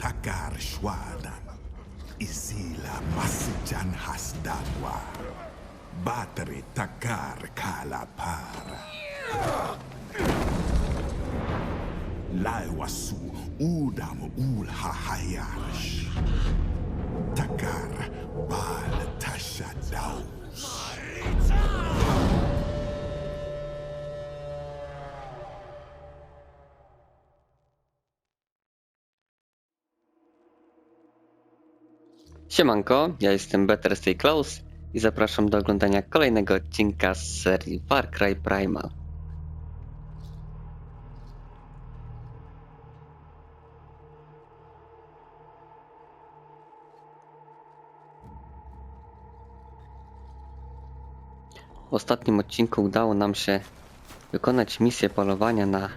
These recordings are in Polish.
Takar Shwadan. Isila Masjan Hasdanwa. Batri Takar Kalapar. Laiwasu Udam Ulha Hayash. Takar Bal Tasha Daus. Siemanko, ja jestem Better Stay Close i zapraszam do oglądania kolejnego odcinka z serii Far Cry Primal. W ostatnim odcinku udało nam się wykonać misję polowania na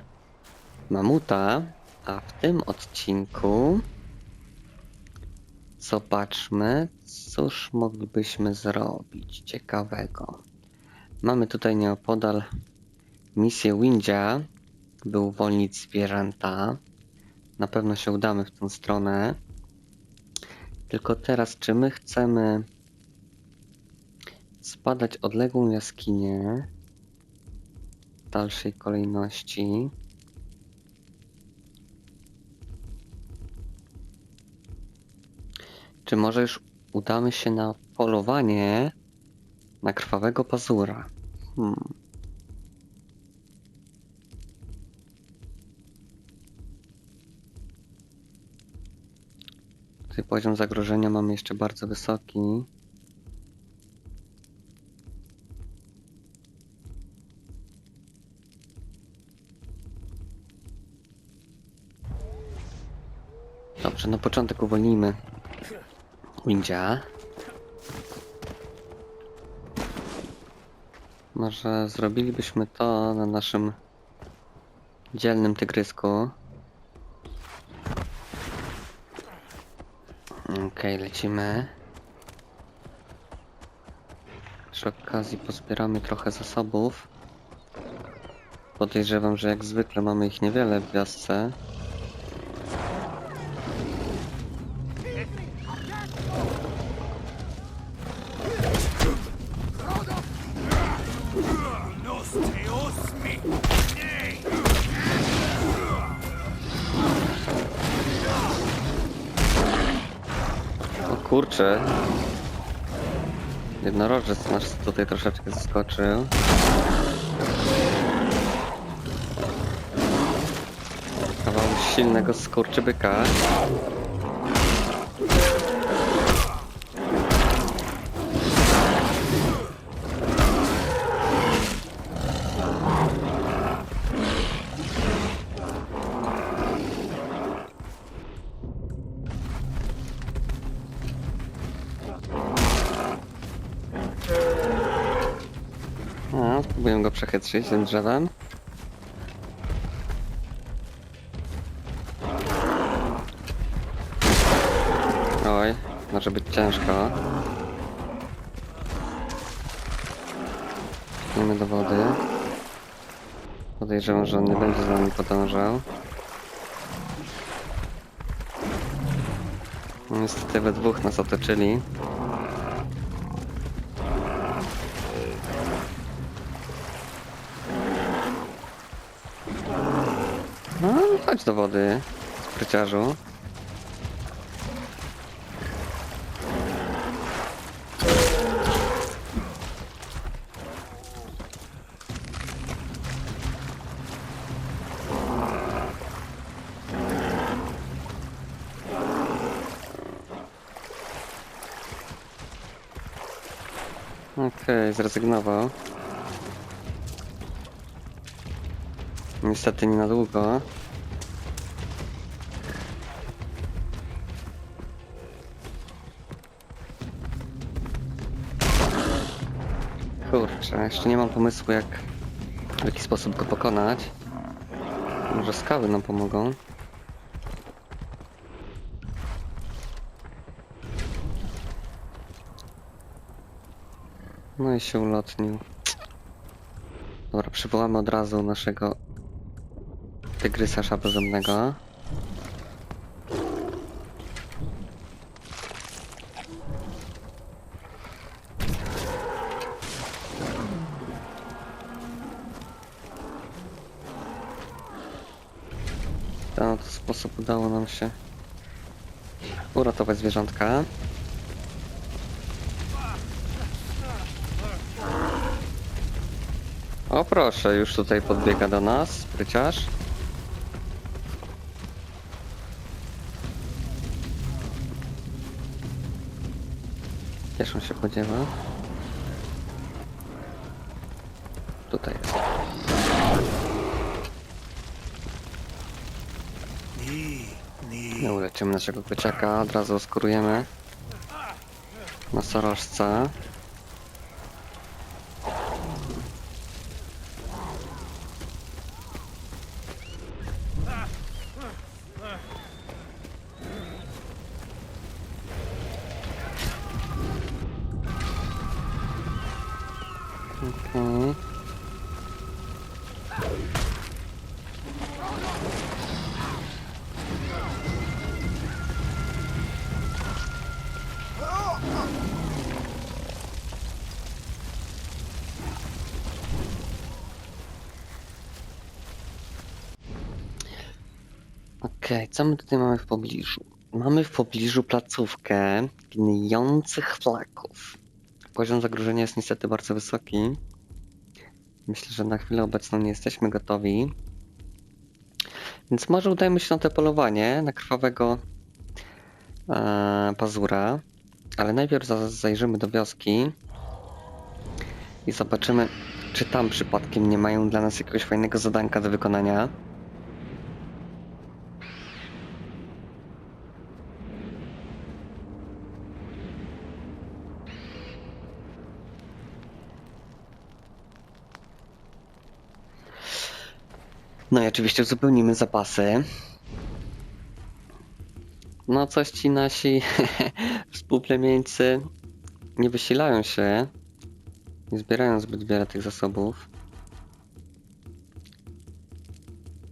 mamuta, a w tym odcinku Zobaczmy, cóż moglibyśmy zrobić ciekawego. Mamy tutaj nieopodal misję Windzia, by uwolnić zwierzęta. Na pewno się udamy w tą stronę. Tylko teraz, czy my chcemy spadać odległą jaskinię w dalszej kolejności? Czy może już udamy się na polowanie na krwawego pazura? Hmm. Tutaj poziom zagrożenia mamy jeszcze bardzo wysoki. Dobrze, na początek uwolnijmy Windzia. Może zrobilibyśmy to na naszym dzielnym tygrysku. Okej, lecimy. Przy okazji pozbieramy trochę zasobów. Podejrzewam, że jak zwykle mamy ich niewiele w wiosce. Kurczę. Jednorożec nasz tutaj troszeczkę zaskoczył. Kawał silnego skurczybyka. Tym drzewem. Oj, może być ciężko. Idziemy do wody. Podejrzewam, że on nie będzie za nami podążał. Niestety we dwóch nas otoczyli. Do wody, spryciarzu. Okej, zrezygnował. Niestety nie na długo. Kurczę, jeszcze nie mam pomysłu jak w jaki sposób go pokonać. Może skały nam pomogą. No i się ulotnił. Dobra, przywołamy od razu naszego tygrysa szablozemnego. Sposób udało nam się uratować zwierzątka. O proszę, już tutaj podbiega do nas spryciarz. Gdzież on się podziewa? Tutaj jest. Uleczymy naszego kociaka, od razu skorujemy nosorożca. Okej. Okej, co my tutaj mamy w pobliżu? Mamy w pobliżu placówkę gnijących flaków. Poziom zagrożenia jest niestety bardzo wysoki. Myślę, że na chwilę obecną nie jesteśmy gotowi. Więc może udajmy się na to polowanie, na krwawego e, pazura. Ale najpierw za- zajrzymy do wioski i zobaczymy, czy tam przypadkiem nie mają dla nas jakiegoś fajnego zadanka do wykonania. No i oczywiście uzupełnimy zapasy. No coś ci nasi współplemieńcy nie wysilają się. Nie zbierają zbyt wiele tych zasobów.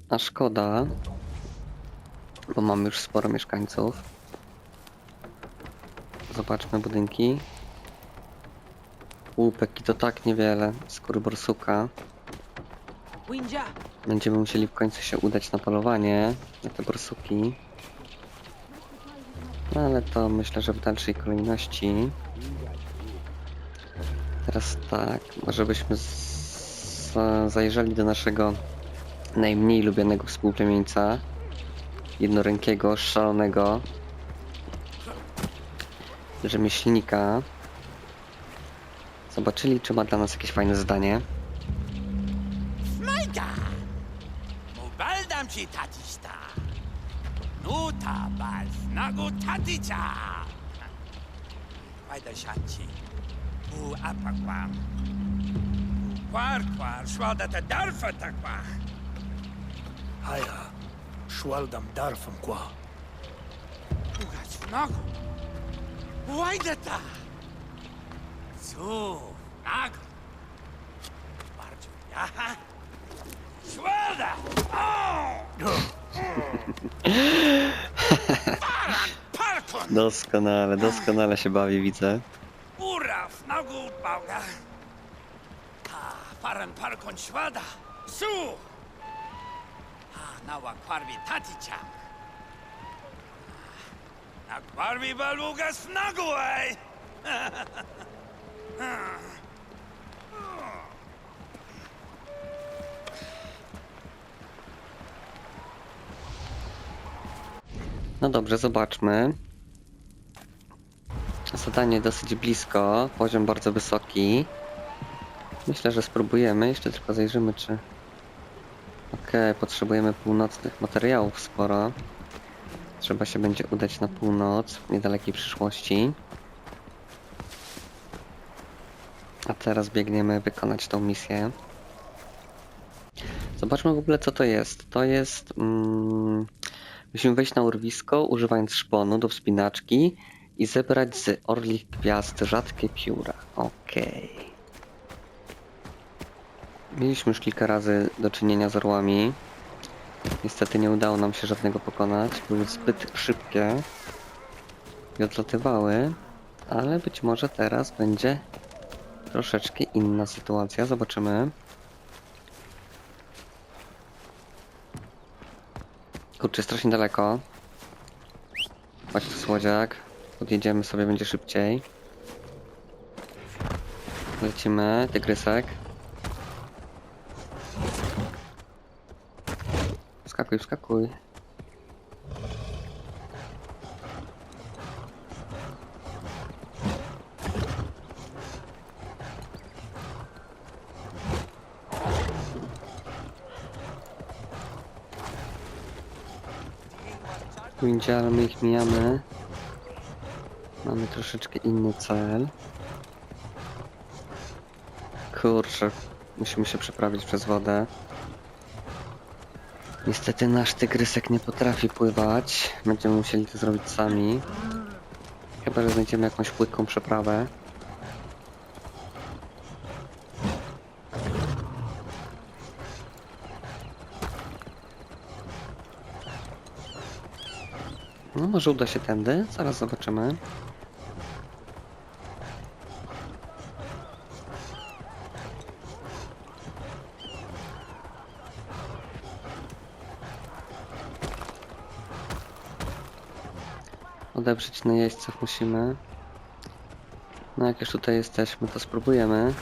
A szkoda, bo mamy już sporo mieszkańców. Zobaczmy budynki. Łupek i to tak niewiele. Skóry borsuka. Będziemy musieli w końcu się udać na polowanie na te borsuki. No ale to myślę, że w dalszej kolejności. Teraz tak, może byśmy zajrzeli do naszego najmniej lubianego współplemieńca. Jednorękiego, szalonego rzemieślnika. Zobaczyli, czy ma dla nas jakieś fajne zadanie. 하고 타디자. Paidachati, o Apaquá, o Quarquá, Schwaldata Darfataquá. Haia, Schwaldam Darfamquá. O Gatsfunago, o Aidata. So, Nago. Barjuyaha. Schwalda! Oh! Doskonale, doskonale się bawi, widzę. Uraw, nagu bauga. Ha, paran parkon szwada. Su! Ha, nała kwarwi taticia. Na kwarwi nagu, ej! No dobrze, zobaczmy. Zadanie dosyć blisko, poziom bardzo wysoki. Myślę, że spróbujemy. Jeszcze tylko zajrzymy, czy... Okej, potrzebujemy północnych materiałów sporo. Trzeba się będzie udać na północ w niedalekiej przyszłości. A teraz biegniemy wykonać tą misję. Zobaczmy w ogóle co to jest. To jest... Mm, musimy wejść na urwisko używając szponu do wspinaczki i zebrać z orlich gwiazd rzadkie pióra. Okej. Mieliśmy już kilka razy do czynienia z orłami. Niestety nie udało nam się żadnego pokonać. Były zbyt szybkie i odlatywały, ale być może teraz będzie troszeczkę inna sytuacja. Zobaczymy. Kurczę, strasznie daleko. Tu słodziak. Podjedziemy sobie, będzie szybciej. Lecimy, tygrysek. Wskakuj, wskakuj. My ich mijamy. Mamy troszeczkę inny cel. Kurczę, musimy się przeprawić przez wodę. Niestety nasz tygrysek nie potrafi pływać. Będziemy musieli to zrobić sami. Chyba, że znajdziemy jakąś płytką przeprawę. No może uda się tędy, zaraz zobaczymy. Odeprzeć na jeźdźców musimy. No jak już tutaj jesteśmy, to spróbujemy.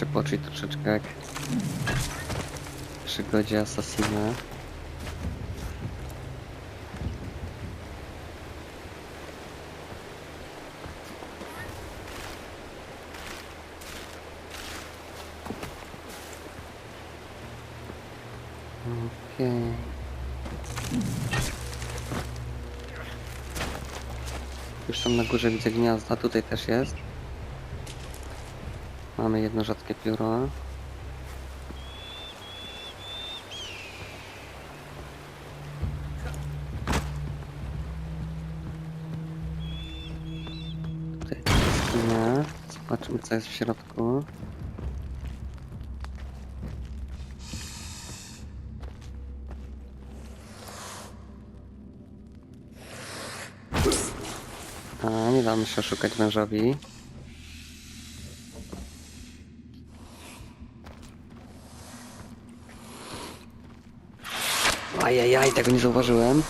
Się poczuć troszeczkę jak w przygodzie Assassina. Okej. Już tam na górze widzę gniazda, tutaj też jest. Mamy jedno rzadkie pióro. Tutaj jaskinia. Zobaczymy co jest w środku. A, nie damy się oszukać mężowi. Ajajaj, tego nie zauważyłem.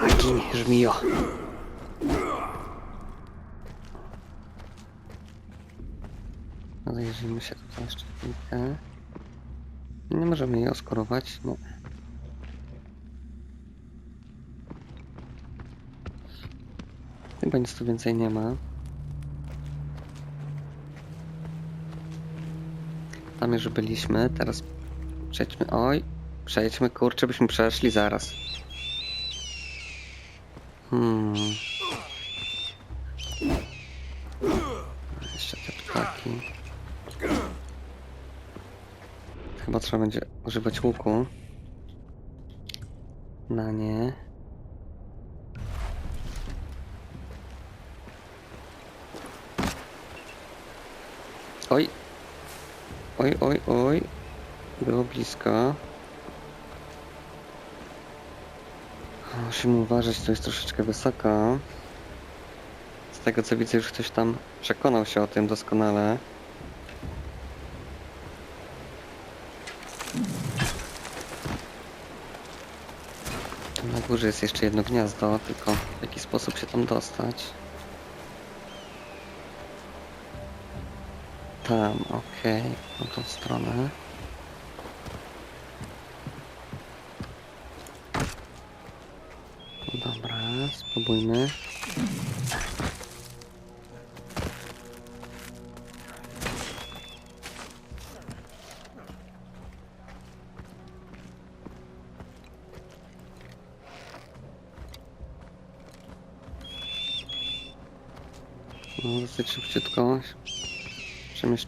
A, gin, żmijo. Się tutaj jeszcze chwilkę. Nie możemy jej oskorować, no. Chyba nic tu więcej nie ma. Tam już byliśmy, teraz przejdźmy. Oj, przejdźmy, kurczę, byśmy przeszli zaraz. Hmm. Jeszcze te ptaki. Chyba trzeba będzie używać łuku. Na nie. Oj. Oj, oj, oj. Było blisko. Musimy uważać, to jest troszeczkę wysoko. Z tego co widzę, już ktoś tam przekonał się o tym doskonale. Na górze jest jeszcze jedno gniazdo, tylko w jaki sposób się tam dostać. Tam, okej, na tą stronę. Dobra, spróbujmy.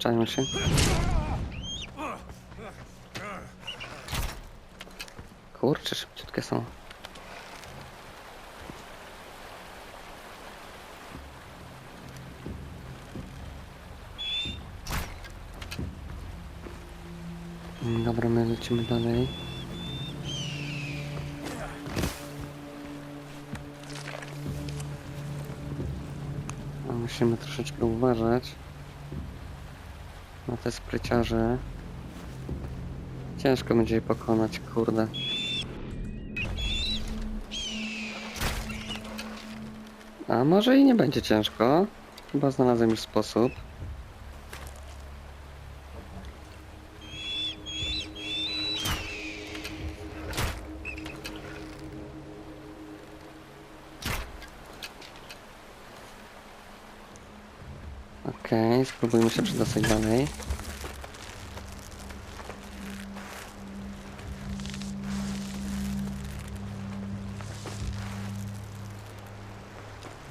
Zatają się. Kurczę, szybciutkie są. Dobra, my lecimy dalej. Musimy troszeczkę uważać na te spryciarze. Ciężko będzie je pokonać, kurde. A może i nie będzie ciężko. Chyba znalazłem już sposób. Spróbujmy się przedostać dalej.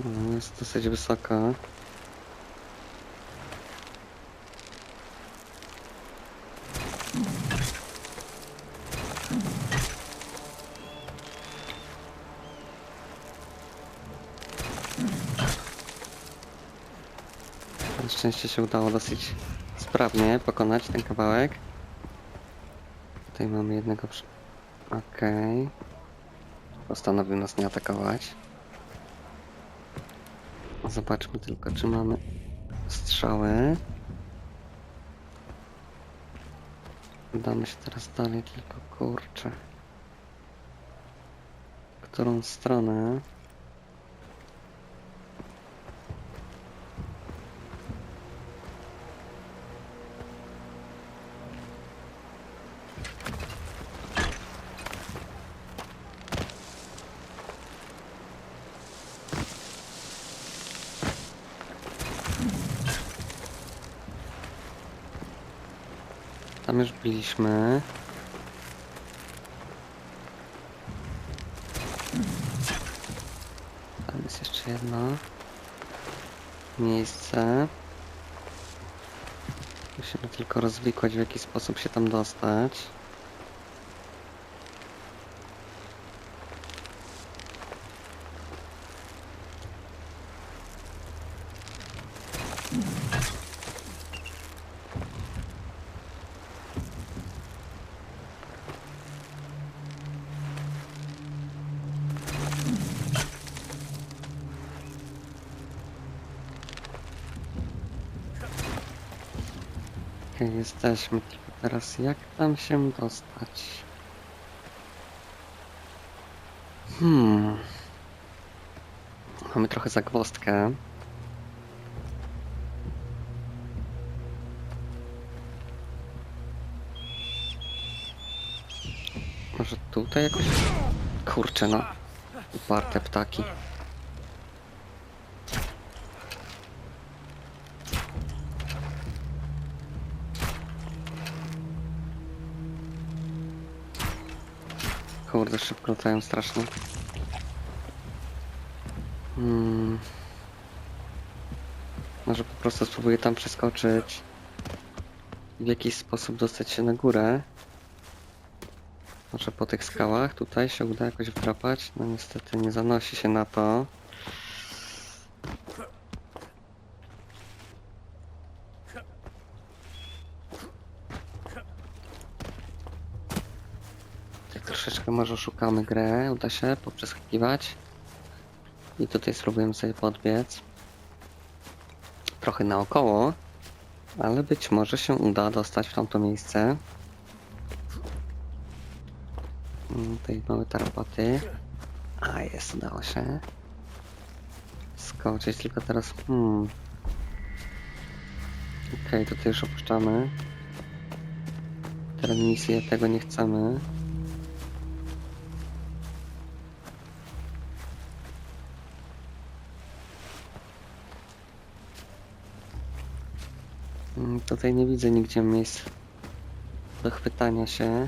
No, jest dosyć wysoka. Szczęście się udało dosyć sprawnie pokonać ten kawałek. Tutaj mamy jednego przy... Okej. Postanowił nas nie atakować. Zobaczmy tylko, czy mamy strzały. Udamy się teraz dalej, tylko kurczę. Którą stronę? Tam już byliśmy. Tam jest jeszcze jedno miejsce. Musimy tylko rozwikłać w jaki sposób się tam dostać. Okej, jesteśmy. Tylko teraz jak tam się dostać? Hmm. Mamy trochę zagwozdkę. Może tutaj jakoś... Kurczę no. Uparte ptaki. Kurde, szybko latają strasznie. Hmm. Może po prostu spróbuję tam przeskoczyć. W jakiś sposób dostać się na górę. Może po tych skałach tutaj się uda jakoś wdrapać. No niestety nie zanosi się na to. Tak może szukamy grę, uda się poprzeskakiwać. I tutaj spróbujemy sobie podbiec. Trochę naokoło, ale być może się uda dostać w tamto miejsce. Mm, Tutaj mamy tarapaty. A jest, udało się. Skoczyć, tylko teraz. Hmm. Okej, tutaj już opuszczamy. Teren misji, tego nie chcemy. Tutaj nie widzę nigdzie miejsc do chwytania się.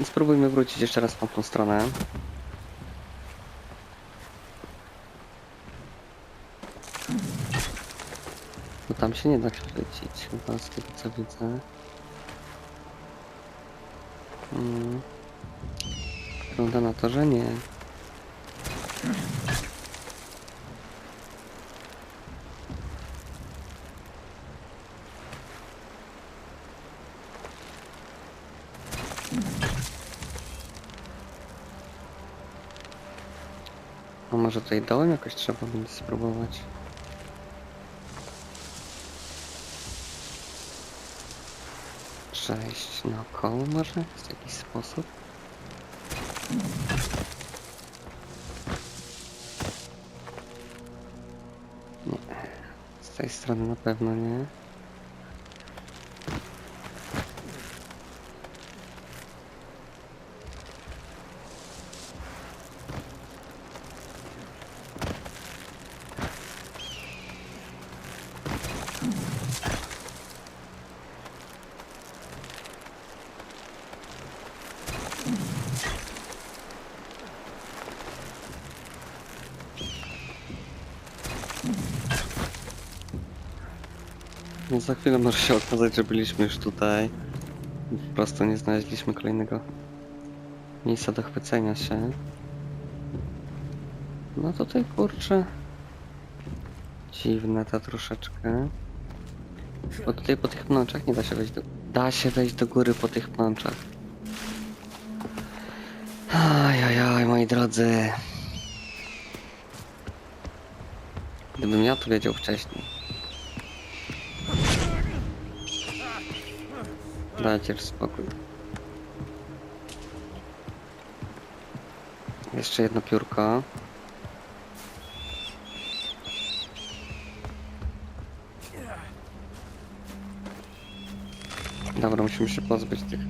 I spróbujmy wrócić jeszcze raz w tamtą stronę. Bo tam się nie da chwycić, chyba z tego co widzę. Mm. Wygląda na to, że nie. Może tutaj dołem jakoś trzeba będzie spróbować? Przejść naokoło może? W jakiś sposób? Nie. Z tej strony na pewno nie. Za chwilę może się okazać, że byliśmy już tutaj. Po prostu nie znaleźliśmy kolejnego miejsca do chwycenia się. No tutaj kurczę. Dziwne to troszeczkę. Bo tutaj po tych pnączach nie da się wejść do... Da się wejść do góry po tych pnączach. Ajajaj, moi drodzy. Gdybym ja to wiedział wcześniej. Już spokój. Jeszcze jedno piórko. Dobra, musimy się pozbyć tych.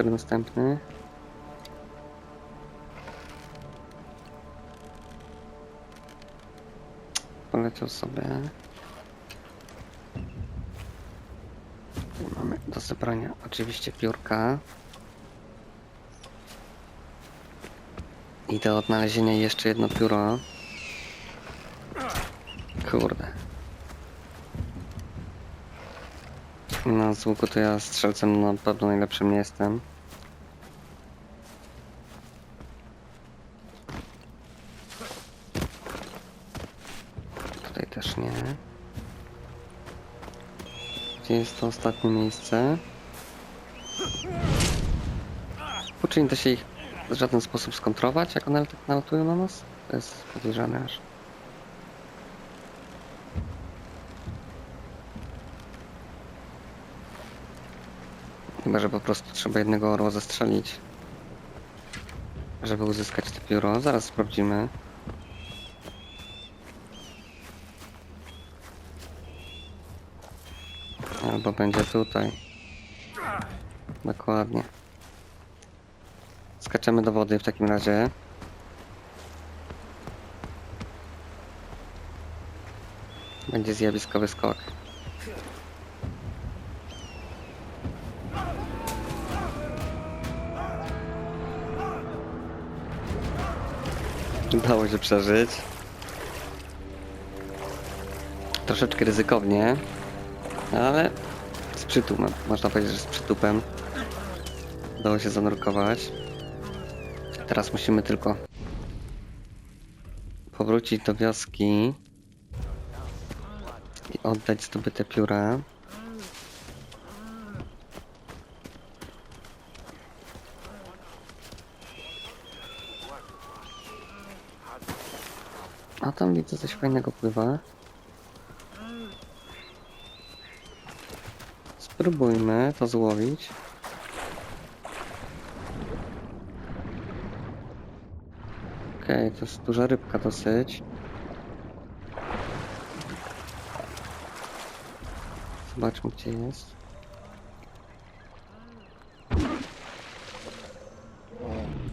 Który następny? Poleciał sobie. Mamy do zebrania oczywiście piórka. I do odnalezienia jeszcze jedno pióro. Kurde. No z łuku to ja strzelcem na pewno najlepszym nie jestem. Tutaj też nie. Gdzie jest to ostatnie miejsce? Uczyń da się ich w żaden sposób skontrować, jak one tak nalatują na nas? To jest podejrzane aż. Chyba, że po prostu trzeba jednego orła zastrzelić. Żeby uzyskać to pióro. Zaraz sprawdzimy. Albo będzie tutaj. Dokładnie. Skaczemy do wody w takim razie. Będzie zjawiskowy skok. Udało się przeżyć. Troszeczkę ryzykownie, ale z przytupem. Można powiedzieć, że z przytupem. Udało się zanurkować. Teraz musimy tylko powrócić do wioski i oddać zdobyte pióra. A tam widzę coś fajnego pływa. Spróbujmy to złowić. Okej, to jest duża rybka dosyć. Zobaczmy gdzie jest.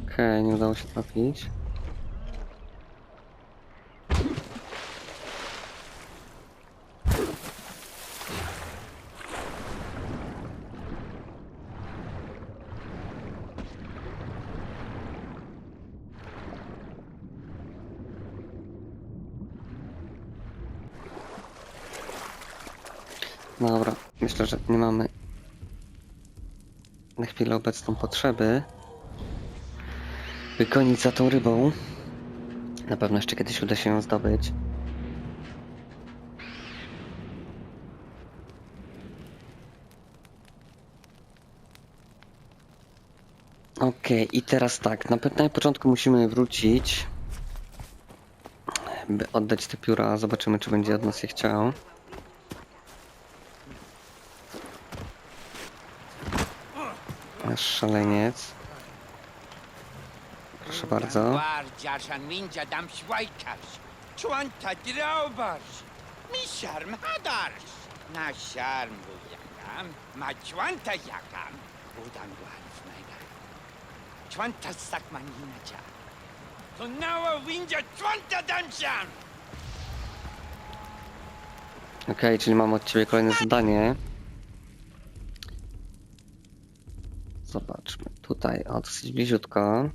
Okej, nie udało się trafić. Dobra, myślę, że nie mamy na chwilę obecną potrzeby by gonić za tą rybą. Na pewno jeszcze kiedyś uda się ją zdobyć. Okej, i teraz tak, na, na początku musimy wrócić, by oddać te pióra, zobaczymy czy będzie od nas je chciał. Człanta dam siarm. Okej, czyli mam od ciebie kolejne zadanie. Zobaczmy. Tutaj, o dosyć bliziutko.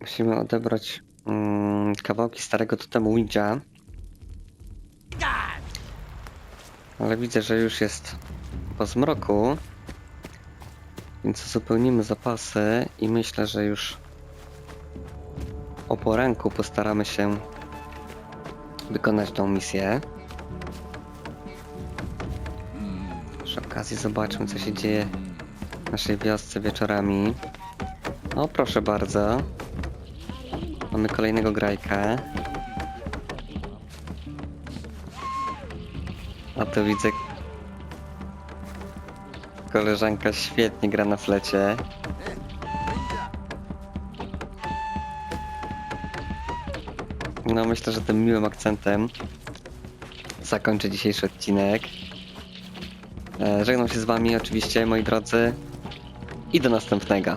Musimy odebrać mm, kawałki starego totemu. Tak. Ale widzę, że już jest po zmroku. Więc uzupełnimy zapasy i myślę, że już o poranku postaramy się wykonać tą misję. Okazji zobaczmy, co się dzieje w naszej wiosce wieczorami. O, proszę bardzo. Mamy kolejnego grajka. A tu widzę koleżanka świetnie gra na flecie. No myślę, że tym miłym akcentem zakończę dzisiejszy odcinek. E, Żegnam się z wami oczywiście, moi drodzy. I do następnego.